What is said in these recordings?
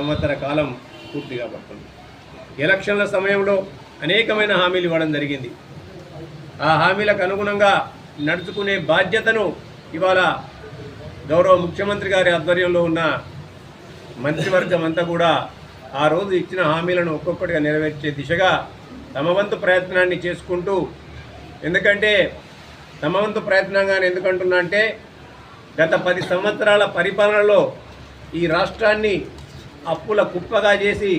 సంవత్సర కాలం పూర్తిగా పడుతుంది. ఎలక్షన్ల సమయంలో అనేకమైన హామీలు ఇవ్వడం జరిగింది. ఆ హామీలకు అనుగుణంగా నడుచుకునే బాధ్యతను ఇవాళ గౌరవ ముఖ్యమంత్రి గారి ఆధ్వర్యంలో ఉన్న మంత్రివర్గం అంతా కూడా ఆ రోజు ఇచ్చిన హామీలను ఒక్కొక్కటిగా నెరవేర్చే దిశగా తమ వంతు ప్రయత్నాన్ని చేసుకుంటూ ఎందుకంటే తమ వంతు ప్రయత్నంగా ఎందుకంటున్నా అంటే గత పది సంవత్సరాల పరిపాలనలో ఈ రాష్ట్రాన్ని అప్పుల కుప్పగా చేసి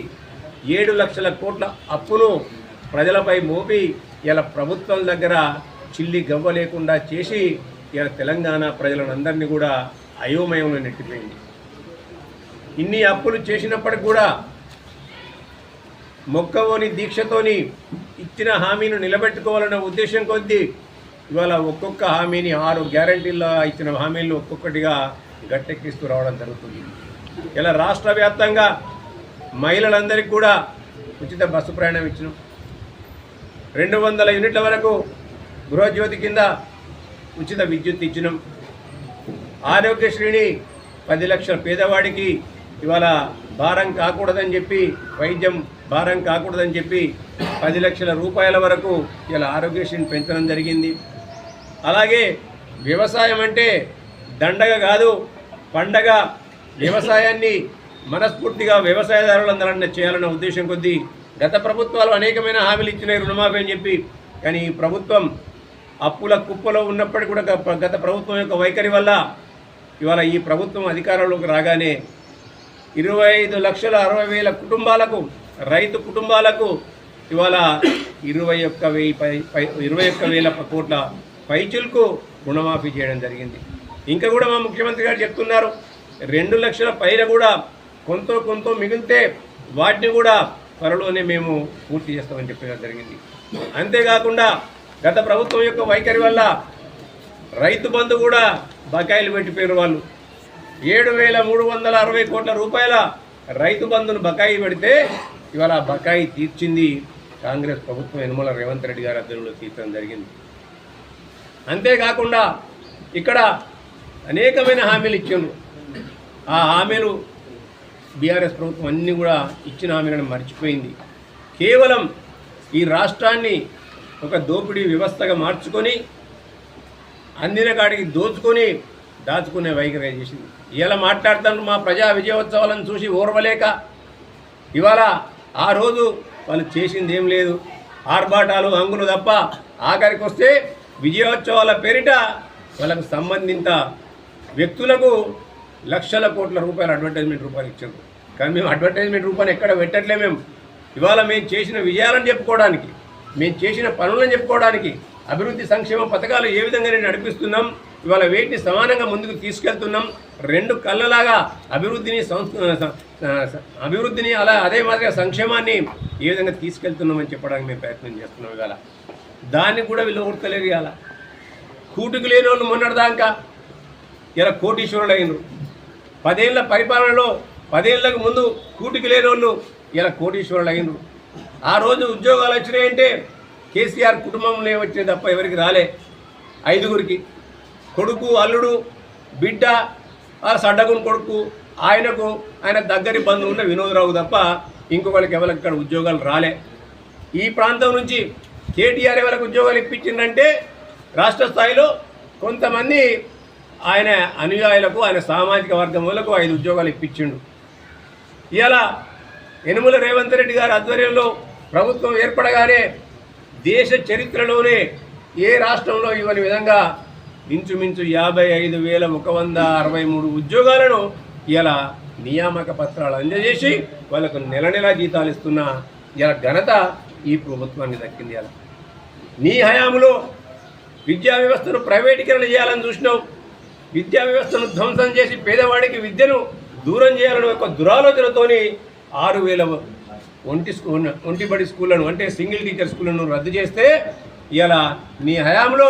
ఏడు లక్షల కోట్ల అప్పును ప్రజలపై మోపి ఇలా ప్రభుత్వం దగ్గర చిల్లి గవ్వ లేకుండా చేసి ఇలా తెలంగాణ ప్రజలందరినీ కూడా అయోమయంలో నెట్టిపోయింది. ఇన్ని అప్పులు చేసినప్పటికి కూడా మొక్కవోని దీక్షతోని ఇచ్చిన హామీని నిలబెట్టుకోవాలన్న ఉద్దేశం కొద్దీ ఇవాళ ఒక్కొక్క హామీని ఆరు గ్యారంటీల్లో ఇచ్చిన హామీలను ఒక్కొక్కటిగా గట్టెక్కిస్తూ రావడం జరుగుతుంది. ఇలా రాష్ట్ర వ్యాప్తంగా మహిళలందరికీ కూడా ఉచిత బస్సు ప్రయాణం ఇచ్చినాం. రెండు వందల యూనిట్ల వరకు గృహజ్యోతి కింద ఉచిత విద్యుత్ ఇచ్చినాం. ఆరోగ్యశ్రీని పది లక్షల పేదవాడికి ఇవాళ భారం కాకూడదని చెప్పి వైద్యం భారం కాకూడదని చెప్పి పది లక్షల రూపాయల వరకు ఇలా ఆరోగ్యశ్రీని పెంచడం జరిగింది. అలాగే వ్యవసాయం అంటే దండగ కాదు పండగ వ్యవసాయాన్ని మనస్ఫూర్తిగా వ్యవసాయదారులందరూ చేయాలన్న ఉద్దేశం కొద్దీ గత ప్రభుత్వాలు అనేకమైన హామీలు ఇచ్చినాయి రుణమాఫీ అని చెప్పి. కానీ ఈ ప్రభుత్వం అప్పుల కుప్పలో ఉన్నప్పటికీ కూడా గత- ప్రభుత్వం యొక్క వైఖరి వల్ల ఇవాళ ఈ ప్రభుత్వం అధికారంలోకి రాగానే ఇరవై ఐదు లక్షల అరవై వేల కుటుంబాలకు రైతు కుటుంబాలకు ఇవాళ ఇరవై ఒక్క వెయ్యి పై పై ఇరవై ఒక్క వేల కోట్ల పైచులకు రుణమాఫీ చేయడం జరిగింది. ఇంకా కూడా మా ముఖ్యమంత్రి గారు చెప్తున్నారు రెండు లక్షల పైన కూడా కొంత కొంత మిగిలితే వాటిని కూడా త్వరలోనే మేము పూర్తి చేస్తామని చెప్పడం జరిగింది. అంతేకాకుండా గత ప్రభుత్వం యొక్క వైఖరి వల్ల రైతు బంధు కూడా బకాయిలు పెట్టిపోయారు వాళ్ళు. ఏడు వేల మూడు వందల అరవై కోట్ల రూపాయల రైతు బంధును బకాయి పెడితే ఇవాళ బకాయి తీర్చింది కాంగ్రెస్ ప్రభుత్వం యనమల రేవంత్ రెడ్డి గారి అధ్వర్యంలో తీర్చడం జరిగింది. అంతేకాకుండా ఇక్కడ అనేకమైన హామీలు ఇచ్చాము ఆ హామీలు బీఆర్ఎస్ ప్రభుత్వం అన్నీ కూడా ఇచ్చిన హామీలను మర్చిపోయింది. కేవలం ఈ రాష్ట్రాన్ని ఒక దోపిడీ వ్యవస్థగా మార్చుకొని అందిన కాడికి దోచుకొని దాచుకునే వైఖరి చేసింది. ఇలా మాట్లాడుతాను మా ప్రజా విజయోత్సవాలను చూసి ఓర్వలేక ఇవాళ ఆ రోజు వాళ్ళు చేసింది ఏం లేదు. ఆర్భాటాలు హంగులు తప్ప ఆఖరికి వస్తే విజయోత్సవాల పేరిట వాళ్ళకు సంబంధిత వ్యక్తులకు లక్షల కోట్ల రూపాయలు అడ్వర్టైజ్మెంట్ రూపాయలు ఇచ్చారు. కానీ మేము అడ్వర్టైజ్మెంట్ రూపాయలు ఎక్కడ పెట్టట్లే మేము. ఇవాళ మేము చేసిన విజయాలను చెప్పుకోవడానికి మేము చేసిన పనులను చెప్పుకోవడానికి అభివృద్ధి సంక్షేమ పథకాలు ఏ విధంగా నేను నడిపిస్తున్నాం ఇవాళ వేటిని సమానంగా ముందుకు తీసుకెళ్తున్నాం రెండు కళ్ళలాగా అభివృద్ధిని సంస్క అభివృద్ధిని అలా అదే మాదిరిగా సంక్షేమాన్ని ఏ విధంగా తీసుకెళ్తున్నామని చెప్పడానికి మేము ప్రయత్నం చేస్తున్నాం ఇవాళ. దాన్ని కూడా వీళ్ళు ఊర్తలేరు ఇవాళ. కూటుకు లేని వాళ్ళు మొన్నటిదాకా ఇలా కోటీశ్వరులు అయినరు పదేళ్ళ పరిపాలనలో పదేళ్ళకు ముందు కూటికి లేని వాళ్ళు ఇలా కోటీశ్వరులు అయినరు ఆ రోజు ఉద్యోగాలు వచ్చినాయంటే కేసీఆర్ కుటుంబంలో వచ్చే తప్ప ఎవరికి రాలే. ఐదుగురికి. కొడుకు అల్లుడు బిడ్డ ఆ సడ్డగుని కొడుకు ఆయనకు ఆయన దగ్గరి బంధువు ఉన్న వినోదరావు తప్ప ఇంకొకరికి ఎవరికి ఇక్కడ ఉద్యోగాలు రాలే. ఈ ప్రాంతం నుంచి కేటీఆర్ ఎవరికి ఉద్యోగాలు ఇప్పించిందంటే రాష్ట్ర స్థాయిలో కొంతమంది ఆయన అనుయాయులకు ఆయన సామాజిక వర్గములకు ఐదు ఉద్యోగాలు ఇప్పించిండు. ఇలా యనుమల రేవంత్ రెడ్డి గారి ఆధ్వర్యంలో ప్రభుత్వం ఏర్పడగానే దేశ చరిత్రలోనే ఏ రాష్ట్రంలో ఇవ్వని విధంగా ఇంచుమించు యాభై ఐదు వేల ఒక వంద అరవై మూడు ఉద్యోగాలను ఇలా నియామక పత్రాలు అందజేసి వాళ్ళకు నెల నెల జీతాలు ఇస్తున్న ఇలా ఘనత ఈ ప్రభుత్వాన్ని దక్కింది అలా నీ హయాంలో విద్యా వ్యవస్థను ప్రైవేటీకరణ చేయాలని చూసినావు. విద్యా వ్యవస్థను ధ్వంసం చేసి పేదవాడికి విద్యను దూరం చేయాలని ఒక దురాలోచనతోని ఆరు వేల ఒంటి స్కూల్ ఒంటిబడి స్కూళ్ళను అంటే సింగిల్ టీచర్ స్కూళ్ళను రద్దు చేస్తే ఇలా నీ హయాంలో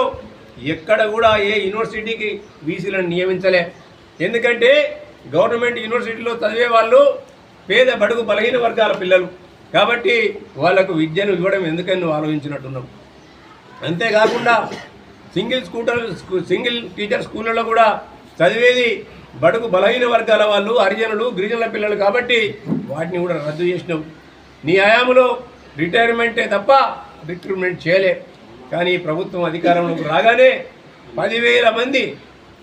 ఎక్కడ కూడా ఏ యూనివర్సిటీకి బీసీలను నియమించలే. ఎందుకంటే గవర్నమెంట్ యూనివర్సిటీలో చదివే వాళ్ళు పేద బడుగు బలహీన వర్గాల పిల్లలు. కాబట్టి వాళ్ళకు విద్యను ఇవ్వడం ఎందుకని నువ్వు ఆలోచించినట్టున్నావు? అంతేకాకుండా సింగిల్ స్కూటర్ సింగిల్ టీచర్ స్కూళ్ళలో కూడా చదివేది బడుగు బలహీన వర్గాల వాళ్ళు హరిజనులు గిరిజనుల పిల్లలు కాబట్టి వాటిని కూడా రద్దు చేసినావు నీ హయాంలో రిటైర్మెంటే తప్ప రిక్రూట్మెంట్ చేయలే. కానీ ప్రభుత్వం అధికారంలోకి రాగానే పదివేల మంది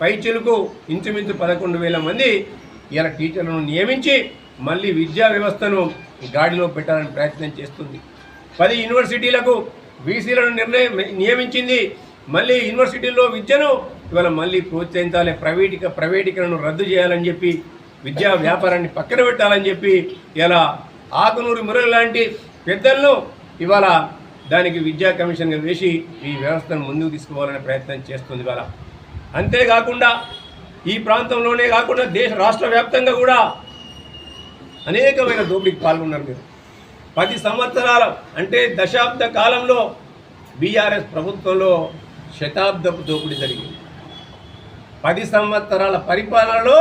పైచులకు ఇంచుమించు పదకొండు వేల మంది ఇలా టీచర్లను నియమించి మళ్ళీ విద్యా వ్యవస్థను గాడిలో పెట్టాలని ప్రయత్నం చేస్తుంది. పది యూనివర్సిటీలకు బీసీలను నిర్ణయం నియమించింది మళ్ళీ యూనివర్సిటీల్లో విద్యను ఇవాళ మళ్ళీ ప్రోత్సహించాలి ప్రైవేటిక ప్రైవేటీకరణను రద్దు చేయాలని చెప్పి విద్యా వ్యాపారాన్ని పక్కన పెట్టాలని చెప్పి ఇలా ఆకునూరు మురళి లాంటి పెద్దలను ఇవాళ దానికి విద్యా కమిషన్గా వేసి ఈ వ్యవస్థను ముందుకు తీసుకోవాలనే ప్రయత్నం చేస్తుంది ఇవాళ. అంతేకాకుండా ఈ ప్రాంతంలోనే కాకుండా దేశ రాష్ట్ర వ్యాప్తంగా కూడా అనేకమైన దోపిడీకి పాల్గొన్నారు మీరు. పది సంవత్సరాల అంటే దశాబ్ద కాలంలో బీఆర్ఎస్ ప్రభుత్వంలో శతాబ్దపు దోపిడీ జరిగింది. పది సంవత్సరాల పరిపాలనలో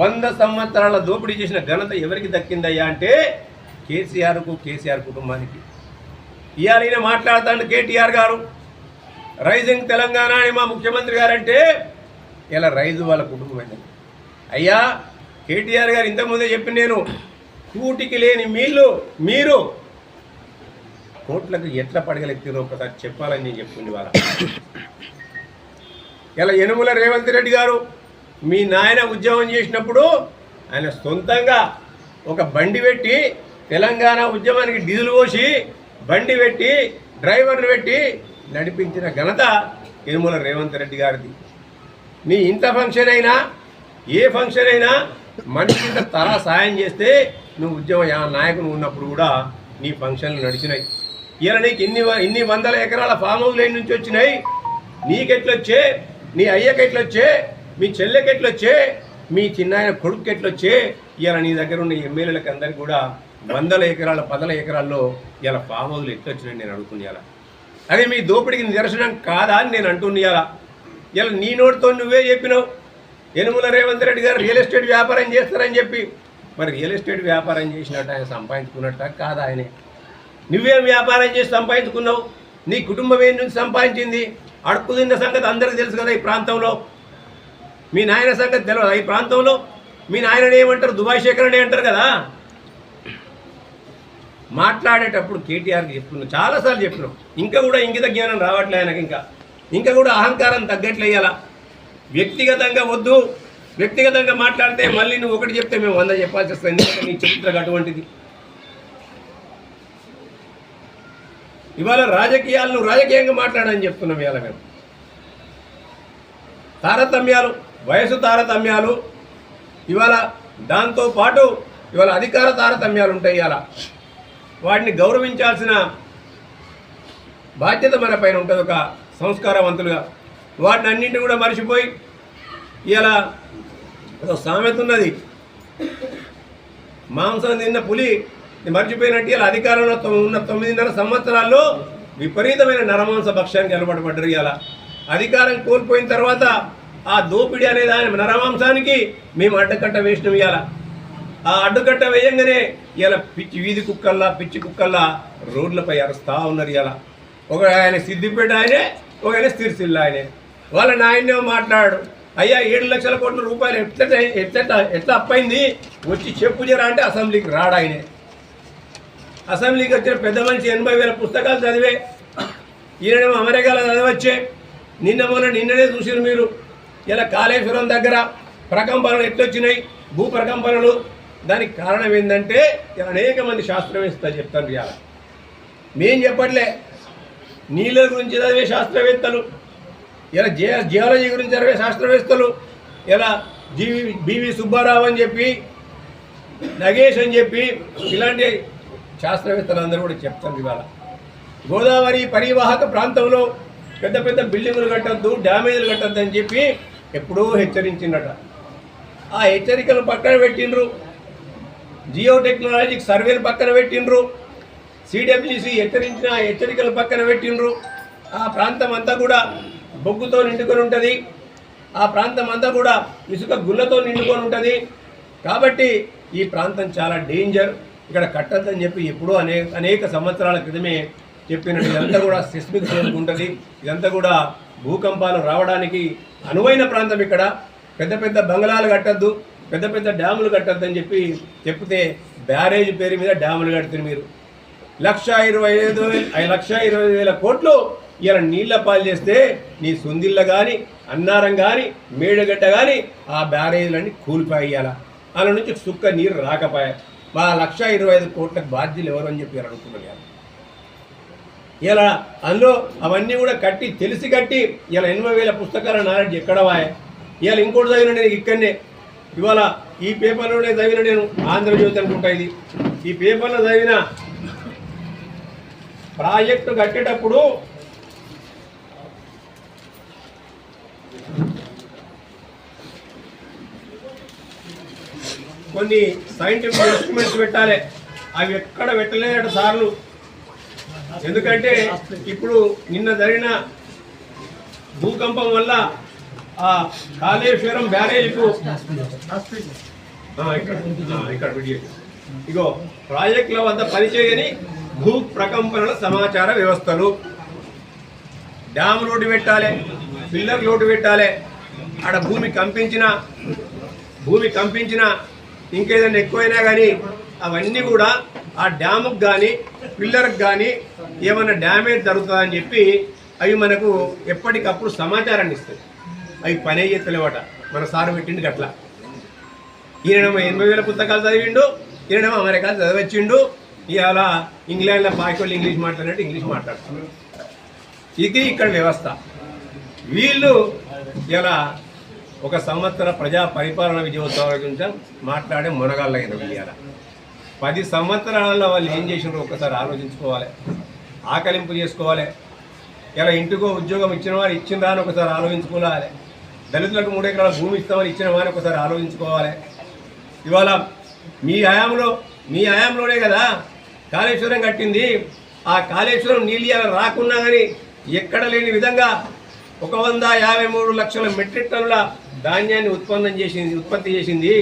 వంద సంవత్సరాల దోపిడీ చేసిన ఘనత ఎవరికి దక్కిందయ్యా అంటే కేసీఆర్కు కేసీఆర్ కుటుంబానికి. ఇవాళ ఈయన మాట్లాడుతాడు కేటీఆర్ గారు రైజింగ్ తెలంగాణ అని మా ముఖ్యమంత్రి గారంటే ఇలా రైజు వాళ్ళ కుటుంబం అయ్యా కేటీఆర్ గారు ఇంతకుముందే చెప్పి నేను కూటికి లేని మీళ్ళు మీరు కోట్లకు ఎట్లా పడగలెత్తినో ఒకసారి చెప్పాలని నేను చెప్పింది వాళ్ళ. ఇలా యనుమల రేవంత్ రెడ్డి గారు మీ నాయన ఉద్యమం చేసినప్పుడు ఆయన సొంతంగా ఒక బండి పెట్టి తెలంగాణ ఉద్యమానికి డీజిల్ పోసి బండి పెట్టి డ్రైవర్ని పెట్టి నడిపించిన ఘనత యనుమల రేవంత్ రెడ్డి గారిది. నీ ఇంత ఫంక్షన్ అయినా ఏ ఫంక్షన్ అయినా మనిషి తల సాయం చేస్తే నువ్వు ఉద్యమ యా- నాయకుడు ఉన్నప్పుడు కూడా నీ ఫంక్షన్లు నడిచినాయి. ఈయన నీకు ఇన్ని వ- ఇన్ని వందల ఎకరాల ఫామ్ హౌస్ లైన్ నుంచి వచ్చినాయి. నీకెట్లొచ్చే? నీ అయ్యకెట్లొచ్చే? మీ చెల్లెకెట్లొచ్చే? మీ చిన్నాయన కొడుకు ఎట్లొచ్చే ఇలా నీ దగ్గర ఉన్న ఎమ్మెల్యేలకు అందరికి కూడా వందల ఎకరాల పదల ఎకరాల్లో ఇలా ఫామ్ హౌస్లు ఎట్లొచ్చినాయి నేను అడుగుతున్నాను అది మీ దోపిడికి నిదర్శనం కాదా అని నేను అంటున్నాయాలా ఇలా నీ నోటితో నువ్వే చెప్పినావు. యనుమల రేవంత్ రెడ్డి గారు రియల్ ఎస్టేట్ వ్యాపారం చేస్తారని చెప్పి. మరి రియల్ ఎస్టేట్ వ్యాపారం చేసినట్టు ఆయన సంపాదించుకున్నట్ట కాదా ఆయనే? నువ్వేం వ్యాపారం చేసి సంపాదించుకున్నావు? నీ కుటుంబం ఏం నుంచి సంపాదించింది? అడుక్కుదిన్న సంగతి అందరికీ తెలుసు కదా ఈ ప్రాంతంలో. మీ నాయన సంగతి తెలియదు ఈ ప్రాంతంలో మీ నాయనని ఏమంటారు? దుబాయ్ శేఖరని అంటారు కదా. మాట్లాడేటప్పుడు కేటీఆర్కి చెప్తున్నాం. చాలాసార్లు చెప్పినాం. ఇంకా కూడా ఇంకిత జ్ఞానం రావట్లే ఆయనకి ఇంకా. ఇంకా కూడా అహంకారం తగ్గట్లేయాల వ్యక్తిగతంగా వద్దు. వ్యక్తిగతంగా మాట్లాడితే మళ్ళీ నువ్వు ఒకటి చెప్తే మేము వంద చెప్పాల్సి వస్తుంది. నీ చరిత్రకు అటువంటిది. ఇవాళ రాజకీయాలను రాజకీయంగా మాట్లాడని చెప్తున్నాం ఇవాళ మేము. తారతమ్యాలు వయసు తారతమ్యాలు ఇవాళ దాంతో పాటు ఇవాళ అధికార తారతమ్యాలు ఉంటాయి ఇవాళ. వాటిని గౌరవించాల్సిన బాధ్యత మన పైన ఉంటుంది ఒక సంస్కారవంతులుగా. వాటిని అన్నింటిని కూడా మర్చిపోయి ఇలా సామెత ఉన్నది. మాంసం తిన్న పులి మర్చిపోయినట్టు ఇలా అధికారంలో ఉన్న తొమ్మిదిన్నర సంవత్సరాల్లో విపరీతమైన నరమాంస భక్ష్యానికి అలవాటు పడ్డరు ఇలా అధికారం కోల్పోయిన తర్వాత ఆ దోపిడీ అనే దాని నరమాంసానికి మేము అడ్డకట్ట వేసినాం ఇవాళ ఆ అడ్డుకట్ట వేయంగానే ఇలా పిచ్చి వీధి కుక్కల్లా పిచ్చి కుక్కల్లా రోడ్లపై అరుస్తా ఉన్నారు ఇలా ఒక ఆయన సిద్దిపేట ఆయనే ఒక ఆయన సిరిసిల్ల ఆయనే. వాళ్ళ నాయనే మాట్లాడు అయ్యా ఏడు లక్షల కోట్ల రూపాయలు ఎట్లా ఎట్లా ఎట్లా అప్పైంది వచ్చి చెప్పు జరా అంటే అసెంబ్లీకి రాడు ఆయనే. అసెంబ్లీకి వచ్చిన పెద్ద మనిషి ఎనభై వేల పుస్తకాలు చదివే ఈయనేమో అమెరికాలో చదివచ్చే నిన్న మొన్న నిన్ననే చూసారు మీరు. ఇలా కాళేశ్వరం దగ్గర ప్రకంపనలు ఎట్లొచ్చినాయి భూ ప్రకంపనలు. దానికి కారణం ఏంటంటే అనేక మంది శాస్త్రవేత్తలు చెప్తారు ఇవాళ. మేం చెప్పట్లే నీళ్ళ గురించి చదివే శాస్త్రవేత్తలు ఇలా జియా జియాలజీ గురించి చదివే శాస్త్రవేత్తలు ఇలా జీవి బివి సుబ్బారావు అని చెప్పి నగేష్ అని చెప్పి ఇలాంటి శాస్త్రవేత్తలు అందరూ కూడా చెప్తారు ఇవాళ. గోదావరి పరివాహక ప్రాంతంలో పెద్ద పెద్ద బిల్డింగులు కట్టద్దు డ్యామేజ్లు కట్టద్దు అని చెప్పి ఎప్పుడూ హెచ్చరించిండట. ఆ హెచ్చరికలు పక్కన పెట్టిండ్రు. జియో టెక్నాలజీకి సర్వేలు పక్కన పెట్టిండ్రు. సిడబ్ల్యూసి హెచ్చరించిన హెచ్చరికలు పక్కన పెట్టిండ్రు. ఆ ప్రాంతం అంతా కూడా బొగ్గుతో నిండుకొని ఉంటుంది. ఆ ప్రాంతం అంతా కూడా ఇసుక గుళ్ళతో నిండుకొని ఉంటుంది. కాబట్టి ఈ ప్రాంతం చాలా డేంజర్. ఇక్కడ కట్టద్దని చెప్పి ఎప్పుడూ అనేక అనేక సంవత్సరాల క్రితమే చెప్పినట్టు ఇదంతా కూడా సిస్మిక్ జోన్ ఉంటుంది. ఇదంతా కూడా భూకంపాలు రావడానికి అనువైన ప్రాంతం ఇక్కడ. పెద్ద పెద్ద బంగళాలు కట్టద్దు పెద్ద పెద్ద డ్యాములు కట్టద్దు అని చెప్పి చెప్తే బ్యారేజ్ పేరు మీద డ్యాములు కడుతుంది మీరు. లక్ష ఇరవై ఐదు లక్ష ఇరవై వేల కోట్లు ఇలా నీళ్ళ పాలు చేస్తే నీ సుందిళ్ళ కానీ అన్నారం కానీ మేడగడ్డ కానీ ఆ బ్యారేజ్లన్నీ కూలిపోయాల అలా నుంచి సుక్క నీరు రాకపోయా. మా లక్ష ఇరవై ఐదు కోట్లకు బాధ్యులు ఎవరు అని చెప్పి అనుకున్నాను ఇలా అందులో అవన్నీ కూడా కట్టి తెలిసి కట్టి ఇలా ఎనభై వేల పుస్తకాల నాలెడ్జ్ ఎక్కడవాయ ఇవాళ ఇంకోటి చదివిన నేను ఇక్కడనే. ఇవాళ ఈ పేపర్లోనే చదివిన నేను ఆంధ్రజ్యోతి అనుకుంటా ఇది. ఈ పేపర్లో చదివిన ప్రాజెక్టు కట్టేటప్పుడు కొన్ని సైంటిఫిక్ ఇన్స్ట్రుమెంట్స్ పెట్టాలి. అవి ఎక్కడ పెట్టలేదట సార్లు. ఎందుకంటే ఇప్పుడు నిన్న జరిగిన భూకంపం వల్ల ఆ కాళేశ్వరం బ్యారేజ్కు ఇక్కడ ఇగో ప్రాజెక్టుల వద్ద పనిచేయని భూ ప్రకంపనల సమాచార వ్యవస్థలు. డ్యామ్ లోటు పెట్టాలి పిల్లర్ లోటు పెట్టాలి. ఆడ భూమి కంపించిన భూమి కంపించిన ఇంకేదైనా ఎక్కువైనా కానీ అవన్నీ కూడా ఆ డ్యాముకు కానీ పిల్లర్కి కానీ ఏమైనా డ్యామేజ్ జరుగుతుందని చెప్పి అవి మనకు ఎప్పటికప్పుడు సమాచారాన్ని ఇస్తాయి. అవి పనే చేస్తలేవట మన సారు పెట్టిండు అట్లా ఈయనేమో ఎనభై వేల పుస్తకాలు చదివిండు ఈయనేమో అమెరికా చదివచ్చిండు ఇవాళ ఇంగ్లాండ్లో పాకిళ్ళు ఇంగ్లీష్ మాట్లాడినట్టు ఇంగ్లీష్ మాట్లాడుతున్నారు ఇది ఇక్కడ వ్యవస్థ. వీళ్ళు ఇలా ఒక సంవత్సర ప్రజా పరిపాలన విజయోత్సవాల గురించి మాట్లాడే మునగాళ్ళైన ఇవాళ. పది సంవత్సరాలలో వాళ్ళు ఏం చేసినారో ఒకసారి ఆలోచించుకోవాలి. ఆకలింపు చేసుకోవాలి. ఇలా ఇంటికో ఉద్యోగం ఇచ్చిన వారు ఇచ్చిందా అని ఒకసారి ఆలోచించుకోవాలి. దళితులకు మూడు ఎకరాల భూమి ఇస్తామని ఇచ్చిన వారిని ఒకసారి ఆలోచించుకోవాలి. ఇవాళ మీ హయాంలో మీ హయాంలోనే కదా కాళేశ్వరం కట్టింది. ఆ కాళేశ్వరం నీళ్ళు రాకున్నా కానీ ఎక్కడ లేని విధంగా ఒక వంద యాభై మూడు లక్షల మెట్రిక్ టన్నుల ధాన్యాన్ని ఉత్పన్నం చేసింది ఉత్పత్తి చేసింది.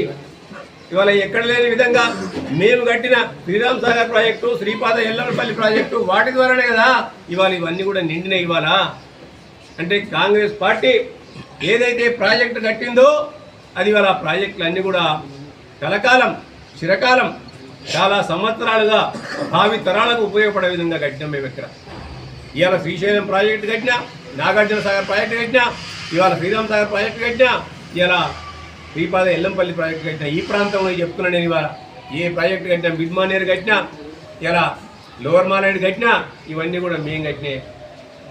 ఇవాళ ఎక్కడ లేని విధంగా మేము కట్టిన శ్రీరామ్ సాగర్ ప్రాజెక్టు శ్రీపాద ఎల్లవరపల్లి ప్రాజెక్టు వాటి ద్వారానే కదా ఇవాళ ఇవన్నీ కూడా నిండిన ఇవాళ. అంటే కాంగ్రెస్ పార్టీ ఏదైతే ప్రాజెక్టు కట్టిందో అది ఇవాళ ఆ అన్నీ కూడా కలకాలం చిరకాలం చాలా సంవత్సరాలుగా భావి తరాలకు ఉపయోగపడే విధంగా కట్టినాం మేము ఇక్కడ. ఇవాళ శ్రీశైలం ప్రాజెక్టు కట్టినా నాగార్జున సాగర్ ప్రాజెక్టు కట్టినా ఇవాళ శ్రీరామ్ సాగర్ ప్రాజెక్టు కట్టినా ఇలా శ్రీపాద ఎల్లంపల్లి ప్రాజెక్టు కట్టినా ఈ ప్రాంతంలో చెప్తున్నా నేను ఇవాళ. ఏ ప్రాజెక్టు కట్టినా బిడ్మానేరు కట్టినా ఇలా లోవర్ మాలేడు కట్టినా ఇవన్నీ కూడా మేము కట్టినాయి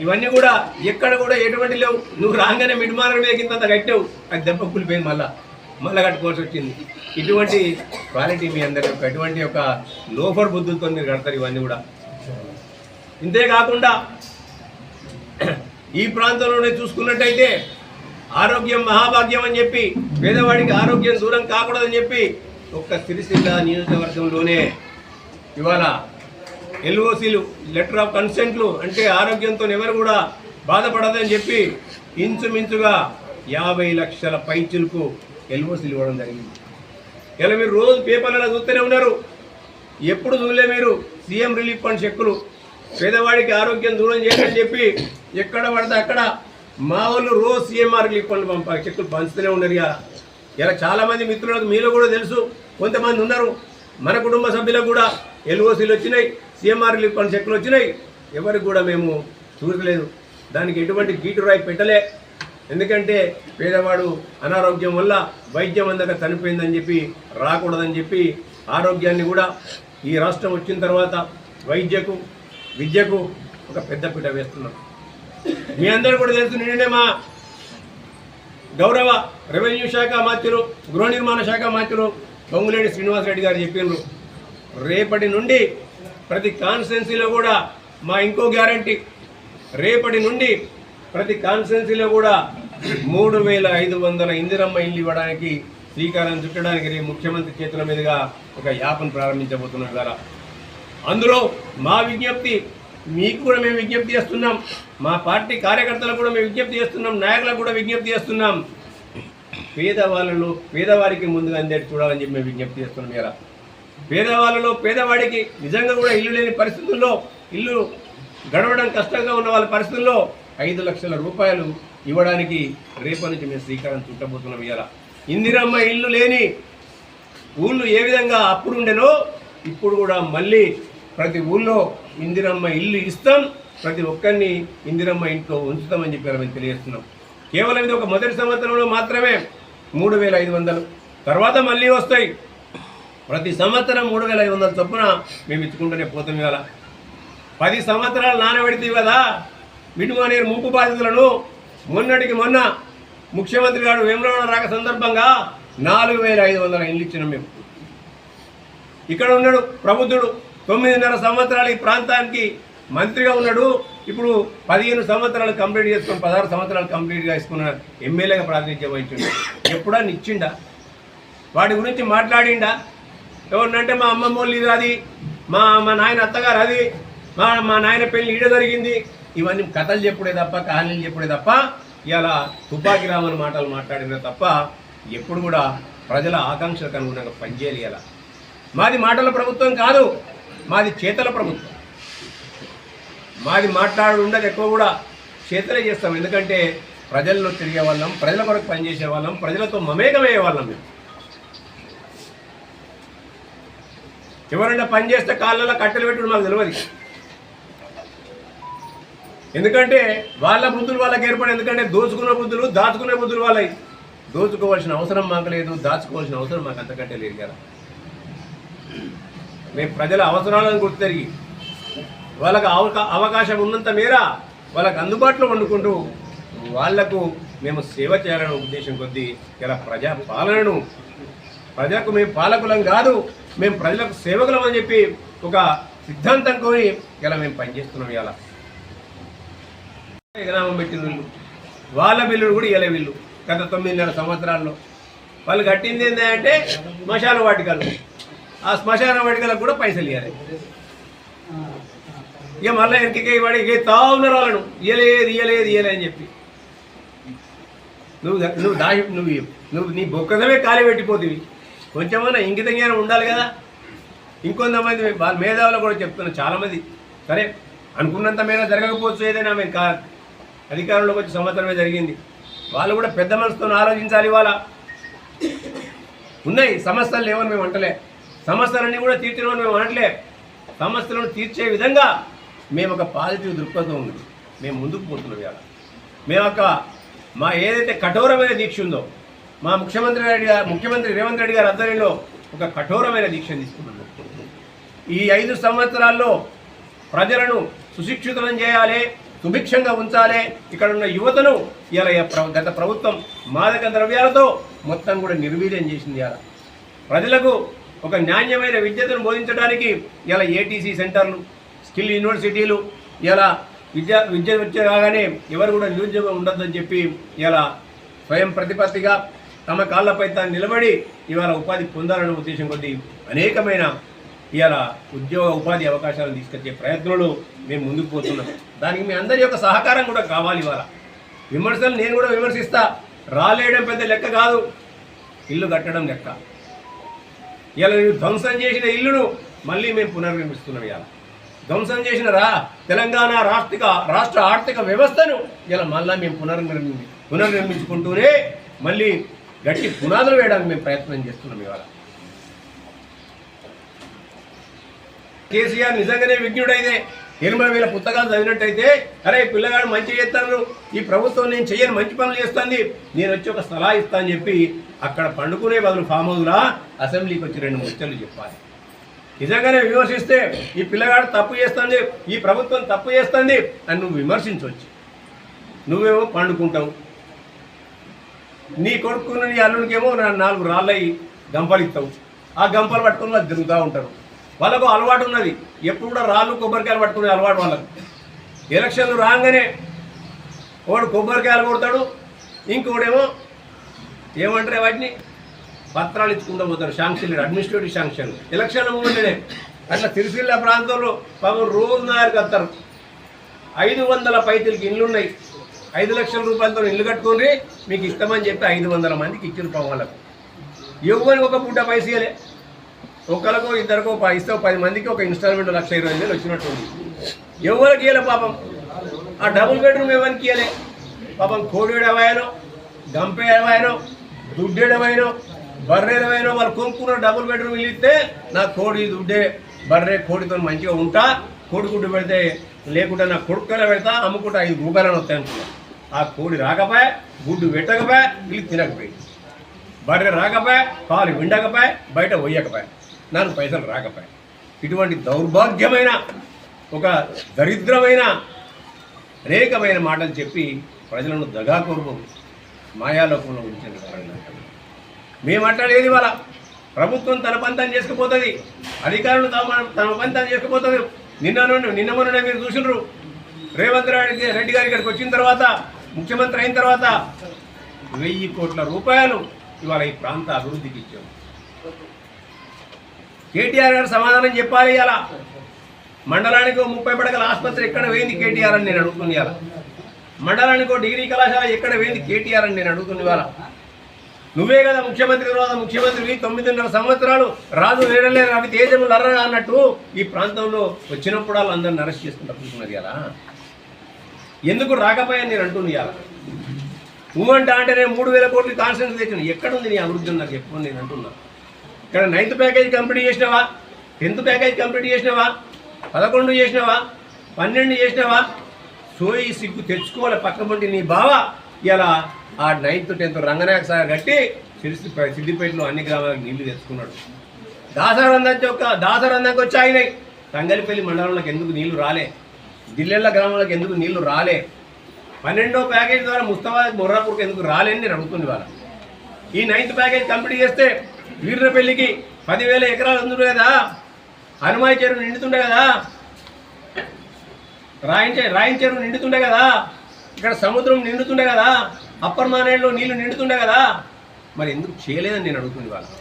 ఇవన్నీ కూడా ఎక్కడ కూడా ఎటువంటి లేవు. నువ్వు రాగానే మిడ్మానర్ మీద కింద కట్టావు అది దెబ్బ కూలిపోయింది మళ్ళా. మళ్ళీ కట్టుకోవాల్సి వచ్చింది. ఇటువంటి క్వాలిటీ మీ అందరి యొక్క ఇటువంటి యొక్క లోఫర్ బుద్ధులతో మీరు కడతారు ఇవన్నీ కూడా. ఇంతేకాకుండా ఈ ప్రాంతంలోనే చూసుకున్నట్టయితే ఆరోగ్యం మహాభాగ్యం అని చెప్పి పేదవాడికి ఆరోగ్యం దూరం కాకూడదని చెప్పి ఒక్క సిరిసిల్ల నియోజకవర్గంలోనే ఇవాళ ఎల్ఓసీలు లెటర్ ఆఫ్ కన్సెంట్లు అంటే ఆరోగ్యంతో ఎవరు కూడా బాధపడదని చెప్పి ఇంచుమించుగా యాభై లక్షల పైచులకు ఎల్ఓసీలు ఇవ్వడం జరిగింది. ఇలా మీరు రోజు పేపర్లలో చూస్తూనే ఉన్నారు. ఎప్పుడు చూడలే మీరు సీఎం రిలీఫ్ ఫండ్ చెక్కులు. పేదవాడికి ఆరోగ్యం దూరం చేయాలని చెప్పి ఎక్కడ పడితే అక్కడ మా వాళ్ళు రోజు సీఎంఆర్ రిలీఫ్ ఫండ్ పంప చెక్కులు పంచుతూనే ఉన్నారు ఇలా ఇలా చాలామంది మిత్రులకు మీలో కూడా తెలుసు కొంతమంది ఉన్నారు. మన కుటుంబ సభ్యులకు కూడా ఎల్ఓసీలు వచ్చినాయి సీఎంఆర్ రిలీఫ్ ఫండ్ చెక్కులు వచ్చినాయి. ఎవరికి కూడా మేము చూడలేదు. దానికి ఎటువంటి గీటు రాయి పెట్టలే. ఎందుకంటే పేదవాడు అనారోగ్యం వల్ల వైద్యం అందక చనిపోయిందని చెప్పి రాకూడదని చెప్పి ఆరోగ్యాన్ని కూడా ఈ రాష్ట్రం వచ్చిన తర్వాత వైద్యకు విద్యకు ఒక పెద్దపీట వేస్తున్నాం. మీ అందరూ కూడా తెలుసు నిన్ననే మా గౌరవ రెవెన్యూ శాఖ మంత్రులు గృహ నిర్మాణ శాఖ మంత్రులు పొంగులేడి శ్రీనివాసరెడ్డి గారు చెప్పినారు. రేపటి నుండి ప్రతి కాన్స్టిట్యున్సీలో కూడా మా ఇంకో గ్యారంటీ రేపటి నుండి ప్రతి కాన్స్టిట్యున్సీలో కూడా మూడు వేల ఐదు వందల ఇందిరమ్మ ఇల్లు ఇవ్వడానికి శ్రీకారం చుట్టడానికి రేపు ముఖ్యమంత్రి చేతుల మీదుగా ఒక యాప్ను ప్రారంభించబోతున్నారు ద్వారా అందులో మా విజ్ఞప్తి మీకు కూడా మేము విజ్ఞప్తి చేస్తున్నాం. మా పార్టీ కార్యకర్తలకు కూడా మేము విజ్ఞప్తి చేస్తున్నాం. నాయకులకు కూడా విజ్ఞప్తి చేస్తున్నాం. పేదవాళ్ళలో పేదవారికి ముందుగా అందేటి చూడాలని చెప్పి మేము విజ్ఞప్తి చేస్తున్నాం ఇలా పేదవాళ్ళలో పేదవాడికి నిజంగా కూడా ఇల్లు లేని పరిస్థితుల్లో ఇల్లు గడవడం కష్టంగా ఉన్న వాళ్ళ పరిస్థితుల్లో ఐదు లక్షల రూపాయలు ఇవ్వడానికి రేపటి నుంచి మేము శ్రీకారం చుట్టబోతున్నాం ఇలా ఇందిరమ్మ ఇల్లు లేని ఊళ్ళు ఏ విధంగా అప్పుడు ఉండేనో ఇప్పుడు కూడా మళ్ళీ ప్రతి ఊళ్ళో ఇందిరమ్మ ఇల్లు ఇస్తాం ప్రతి ఒక్కరిని ఇందిరమ్మ ఇంట్లో ఉంచుతామని చెప్పారు మేము తెలియజేస్తున్నాం. కేవలం ఇది ఒక మొదటి సంవత్సరంలో మాత్రమే మూడు వేల ఐదు వందలు. తర్వాత మళ్ళీ వస్తాయి. ప్రతి సంవత్సరం మూడు వేల ఐదు వందల చొప్పున మేము ఇచ్చుకుంటూనే పోతాం ఇవాళ. పది సంవత్సరాలు నానబెడితే కదా మిటుమానేరు ముంపు బాధితులను మొన్నటికి మొన్న ముఖ్యమంత్రి గారు వేములవాడ రాక సందర్భంగా నాలుగు వేల ఐదు వందల ఇల్లు ఇచ్చినాం మేము. ఇక్కడ ఉన్నాడు ప్రబుద్ధుడు తొమ్మిదిన్నర సంవత్సరాలు ఈ ప్రాంతానికి మంత్రిగా ఉన్నాడు. ఇప్పుడు పదిహేను సంవత్సరాలు కంప్లీట్ చేసుకుని పదహారు సంవత్సరాలు కంప్లీట్గా వేసుకున్న ఎమ్మెల్యేగా ప్రాతినిధ్యం వహించిండు. ఎప్పుడా నిచ్చిండా? వాటి గురించి మాట్లాడిండా? ఎవరినంటే మా అమ్మమ్మ వాళ్ళు ఇది అది మా మా నాయన అత్తగారు అది మా మా నాయన పెళ్ళి ఈడ జరిగింది. ఇవన్నీ కథలు చెప్పుడే తప్ప కహానీలు చెప్పుడే తప్ప ఇలా తుపాకి రామని మాటలు మాట్లాడిన తప్ప ఎప్పుడు కూడా ప్రజల ఆకాంక్షలకు అనుగుణంగా పనిచేయాలి ఇలా మాది మాటల ప్రభుత్వం కాదు. మాది చేతల ప్రభుత్వం. మాది మాట్లాడుండదు ఎక్కువ కూడా చేతలే చేస్తాం. ఎందుకంటే ప్రజల్లో తిరిగే వాళ్ళం ప్రజల కొరకు పనిచేసే వాళ్ళం ప్రజలతో మమేకమయ్యే వాళ్ళం మేము. ఎవరైనా పని చేస్తే కాళ్ళలో కట్టెలు పెట్టుడు మాకు తెలియదు ఎందుకంటే వాళ్ళ బుద్ధులు వాళ్ళకి ఏర్పడి ఎందుకంటే దోచుకున్న బుద్ధులు దాచుకునే బుద్ధులు వాళ్ళవి. దోచుకోవాల్సిన అవసరం మాకు లేదు దాచుకోవాల్సిన అవసరం మాకు అంతకంటే లేదు కదా. మేము ప్రజల అవసరాలను గుర్తెరిగి వాళ్ళకు అవకా అవకాశం ఉన్నంత మేర వాళ్ళకు అందుబాటులో వండుకుంటూ వాళ్ళకు మేము సేవ చేయాలనే ఉద్దేశం కొద్దీ ఇలా ప్రజా పాలనను ప్రజలకు మేము పాలకులం కాదు మేము ప్రజలకు సేవకులం అని చెప్పి ఒక సిద్ధాంతం కొని ఇలా మేము పనిచేస్తున్నాం ఇలా ఎగనామం పెట్టిన వీళ్ళు. వాళ్ళ బిల్లులు కూడా ఇలా వీళ్ళు. గత తొమ్మిదిన్నర సంవత్సరాల్లో వాళ్ళు కట్టింది ఏంటంటే శ్మశాన వాటికలు. ఆ శ్మశాన వాటికలకు కూడా పైసలు ఇవ్వాలి ఇక మళ్ళీ వెనకకే వాడి ఇక తా ఉన్నారు వాళ్ళను ఇయ్యలేదు ఇయ్యలేదు ఇయ్యలే అని చెప్పి. నువ్వు నువ్వు దాచి నువ్వు నువ్వు నీ బొక్కదమే కాలి పెట్టిపోతుంది కొంచెమన్నా ఇంకిత జ్ఞానం ఉండాలి కదా. ఇంకొంతమంది వాళ్ళ మేధావులు కూడా చెప్తున్నారు చాలామంది. సరే అనుకున్నంత మేర జరగకపోవచ్చు ఏదైనా మేము కా అధికారంలోకి వచ్చి సంవత్సరమే జరిగింది. వాళ్ళు కూడా పెద్ద మనసుతో ఆలోచించాలి ఇవాళ. ఉన్నాయి సమస్యలు లేవని మేము అంటలే. సమస్యలన్నీ కూడా తీర్చడం మేము అనట్లే. సమస్యలను తీర్చే విధంగా మేము ఒక పాజిటివ్ దృక్పథం ఉంది. మేము ముందుకు పోతున్నాం ఇవాళ. మేము ఒక మా ఏదైతే కఠోరమైన దీక్ష ఉందో మా ముఖ్యమంత్రి రెడ్డి గారు ముఖ్యమంత్రి రేవంత్ రెడ్డి గారి ఆధ్వర్యంలో ఒక కఠోరమైన దీక్ష తీసుకున్నాం. ఈ ఐదు సంవత్సరాల్లో ప్రజలను సుశిక్షితులను చేయాలి సుభిక్షంగా ఉంచాలి. ఇక్కడ ఉన్న యువతను ఇలా గత ప్రభుత్వం మాదక ద్రవ్యాలతో మొత్తం కూడా నిర్వీర్యం చేసింది ఇలా ప్రజలకు ఒక నాణ్యమైన విద్యను బోధించడానికి ఇలా ఏటీసీ సెంటర్లు స్కిల్ యూనివర్సిటీలు ఇలా విద్య విద్య వచ్చే కాగానే ఎవరు కూడా నిరుద్యోగం ఉండొద్దని చెప్పి ఇలా స్వయం ప్రతిపత్తిగా తమ కాళ్ళపై తాను నిలబడి ఇవాళ ఉపాధి పొందాలనే ఉద్దేశం కొద్దీ అనేకమైన ఇవాళ ఉద్యోగ ఉపాధి అవకాశాలు తీసుకొచ్చే ప్రయత్నంలో మేము ముందుకు పోతున్నాం. దానికి మీ అందరి యొక్క సహకారం కూడా కావాలి ఇవాళ. విమర్శలు నేను కూడా విమర్శిస్తా. రాలేయడం పెద్ద లెక్క కాదు. ఇల్లు కట్టడం లెక్క. ఇలా నువ్వు ధ్వంసం చేసిన ఇల్లును మళ్ళీ మేము పునర్నిర్మిస్తున్నాం ఇలా ధ్వంసం చేసిన రా తెలంగాణ రాష్ట్రిక రాష్ట్ర ఆర్థిక వ్యవస్థను ఇలా మళ్ళీ మేము పునర్నిర్మి పునర్నిర్మించుకుంటూనే మళ్ళీ గట్టి పునాదులు వేయడానికి మేము ప్రయత్నం చేస్తున్నాం ఇవాళ. కేసీఆర్ నిజంగానే విజ్ఞుడైతే ఎనభై వేల పుస్తకాలు చదివినట్టయితే అరే పిల్లగాడు మంచి చేస్తాను ఈ ప్రభుత్వం నేను చేయని మంచి పనులు చేస్తుంది నేను వచ్చి ఒక సలహా ఇస్తా అని చెప్పి అక్కడ పండుకునే బదులు ఫామ్ హౌస్లా అసెంబ్లీకి వచ్చి రెండు ముచ్చట్లు చెప్పాలి. నిజంగానే విమర్శిస్తే ఈ పిల్లగాడు తప్పు చేస్తుంది ఈ ప్రభుత్వం తప్పు చేస్తుంది అని నువ్వు విమర్శించవచ్చు. నువ్వేమో పండుకుంటావు. నీ కొడుకున్న నీ అల్లుడికేమో నాలుగు రాళ్ళయి గంపలు ఇస్తావు ఆ గంపలు పట్టుకుని వాళ్ళు తిరుగుతూ ఉంటారు. వాళ్ళకు అలవాటు ఉన్నది. ఎప్పుడు కూడా రాళ్ళు కొబ్బరికాయలు పట్టుకునే అలవాటు వాళ్ళకు. ఎలక్షన్లు రాగానే ఒకడు కొబ్బరికాయలు కొడతాడు ఇంకోడేమో ఏమంటారు వాటిని? పత్రాలు ఇచ్చుకుంటూ పోతారు శాంక్షన్ అడ్మినిస్ట్రేటివ్ శాంక్షన్ ఎలక్షన్ మూమెంట్నే అట్లా సిరిసిల్ల ప్రాంతంలో పాపం రోజు వస్తారు ఐదు వందల పైతులకి ఇల్లు ఐదు లక్షల రూపాయలతో ఇల్లు కట్టుకుని మీకు ఇస్తామని చెప్పి ఐదు వందల మందికి ఇచ్చిన పాపం వాళ్ళకు. ఎవరికి ఒక పూట పైసలే ఒకరికో ఇద్దరికో ఇస్తే పది మందికి ఒక ఇన్స్టాల్మెంట్ లక్ష ఇరవై వేలు వచ్చినట్టుంది. ఎవరికి ఇయ్యలే పాపం? ఆ డబుల్ బెడ్రూమ్ ఎవరికి ఇయ్యలే? పాపం కోడేడవాయనో గంపేడవాయనో దుడ్డేడమైనో బర్రెడవాయనో వాళ్ళు కొనుక్కున్న డబుల్ బెడ్రూమ్ ఇల్లు ఇస్తే నా కోడి దుడ్డే బర్రె కోడితో మంచిగా ఉంటా కోడి గుడ్డు పెడితే లేకుంటే నా కొడుకులో పెడతా అమ్ముకుంటా ఐదు రూపాయలని వస్తాయి ఆ కోడి రాకపోయా గుడ్డు పెట్టకపోయా ఇల్లు తినకపోయి. బర్రె రాకపోయా పాలు విండకపోయా బయట పోయకపోయా. నాకు పైసలు రాకపోయా ఇటువంటి దౌర్భాగ్యమైన ఒక దరిద్రమైన అనేకమైన మాటలు చెప్పి ప్రజలను దగాకొరుపు మాయాలోకంలో ఉంచిన మేము మాట్లాడేది వాళ్ళ ప్రభుత్వం తన పంతం చేసుకుపోతుంది అధికారులు తమ తమ పంతం చేసుకుపోతుంది. నిన్న నుండి నిన్న మొన్న మీరు చూసినారు రేవంత్ రెడ్డి రెడ్డి గారి ఇక్కడికి వచ్చిన తర్వాత ముఖ్యమంత్రి అయిన తర్వాత వెయ్యి కోట్ల రూపాయలు ఇవాళ ఈ ప్రాంత అభివృద్ధికి ఇచ్చాము కేటీఆర్ గారు సమాధానం చెప్పాలి ఇలా మండలానికి ముప్పై పడగల ఆసుపత్రి ఎక్కడ వేయింది కేటీఆర్ అని నేను అడుగుతుంది ఇవాళ మండలానికి డిగ్రీ కళాశాల ఎక్కడ వేయింది కేటీఆర్ అని నేను అడుగుతుంది ఇవాళ. నువ్వే కదా ముఖ్యమంత్రి తర్వాత ముఖ్యమంత్రి తొమ్మిదిన్నర సంవత్సరాలు రాజు వేడలే అవి తేజము నర్రగా అన్నట్టు ఈ ప్రాంతంలో వచ్చినప్పుడు వాళ్ళు అందరిని అరెస్ట్ చేసుకుంటూ అలా ఎందుకు రాకపోయాని నేను అంటుంది ఇవాళ నువ్వు అంటే నేను మూడు వేల కోట్లు కాన్సెన్స్ తెచ్చిన. ఎక్కడుంది నీ అభివృద్ధి నాకు చెప్పు నేను అంటున్నా. ఇక్కడ నైన్త్ ప్యాకేజ్ కంప్లీట్ చేసినావా? టెన్త్ ప్యాకేజ్ కంప్లీట్ చేసినావా? పదకొండు చేసినావా? పన్నెండు చేసినావా? సోయి సిగ్గు తెచ్చుకోవాలి పక్కబంటి నీ బావ. ఇలా ఆ నైన్త్ టెన్త్ రంగనాయక సాగర్ కట్టి సిరిసి సిద్దిపేటలో అన్ని గ్రామాలకు నీళ్ళు తెచ్చుకున్నాడు. దాసరందంచి ఒక దాసరందంకి వచ్చి ఆయనై తంగలిపల్లి మండలంలోకి ఎందుకు నీళ్ళు రాలే? దిల్లెళ్ళ గ్రామాలకు ఎందుకు నీళ్ళు రాలే? పన్నెండో ప్యాకేజ్ ద్వారా ముస్తాబాద్ మొర్రాపూర్కి ఎందుకు రాలేని నేను అడుగుతుంది వాళ్ళ ఈ నైన్త్ ప్యాకేజ్ కంప్లీట్ చేస్తే వీర్రపల్లికి పదివేల ఎకరాలు అందుతుండే కదా? హనుమాయి చెరువు నిండుతుండే కదా? రాయించే రాయిన్ చెరువు నిండుతుండే కదా? ఇక్కడ సముద్రం నిండుతుండే కదా? అప్పర్ మానేడులో నీళ్ళు నిండుతుండే కదా? మరి ఎందుకు చేయలేదని నేను అడుగుతుంది వాళ్ళు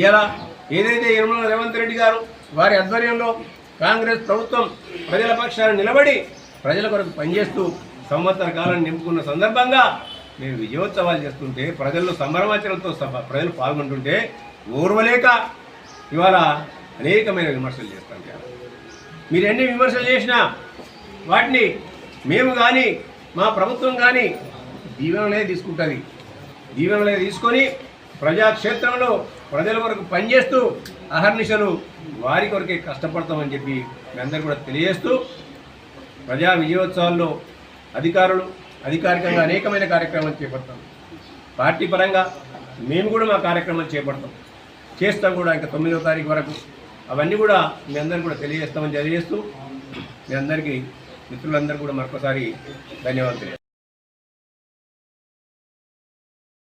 ఇలా ఏదైతే యనమల రేవంత్ రెడ్డి గారు వారి ఆధ్వర్యంలో కాంగ్రెస్ ప్రభుత్వం ప్రజల పక్షాన నిలబడి ప్రజల కొరకు పనిచేస్తూ సంవత్సర కాలం నింపుకున్న సందర్భంగా మేము విజయోత్సవాలు చేస్తుంటే ప్రజల్లో సంభ్రమాచరణతో సభ ప్రజలు పాల్గొంటుంటే ఓర్వలేక ఇవాళ అనేకమైన విమర్శలు చేస్తాం మీరు ఎన్ని విమర్శలు చేసినా వాటిని మేము కానీ మా ప్రభుత్వం కానీ దీవెనలే తీసుకుంటుంది. దీవెనలే తీసుకొని ప్రజాక్షేత్రంలో ప్రజల వరకు పనిచేస్తూ అహర్నిశలు వారి కొరకే కష్టపడతామని చెప్పి మీ అందరూ కూడా తెలియజేస్తూ ప్రజా విజయోత్సవాల్లో అధికారులు అధికారికంగా అనేకమైన కార్యక్రమాలు చేపడతాం. పార్టీ పరంగా మేము కూడా మా కార్యక్రమాలు చేపడతాం. చేస్తాం కూడా ఇంకా తొమ్మిదవ తారీఖు వరకు. అవన్నీ కూడా మీ అందరికీ కూడా తెలియజేస్తామని తెలియజేస్తూ మీ అందరికీ మిత్రులందరూ కూడా మరొకసారి ధన్యవాదాలు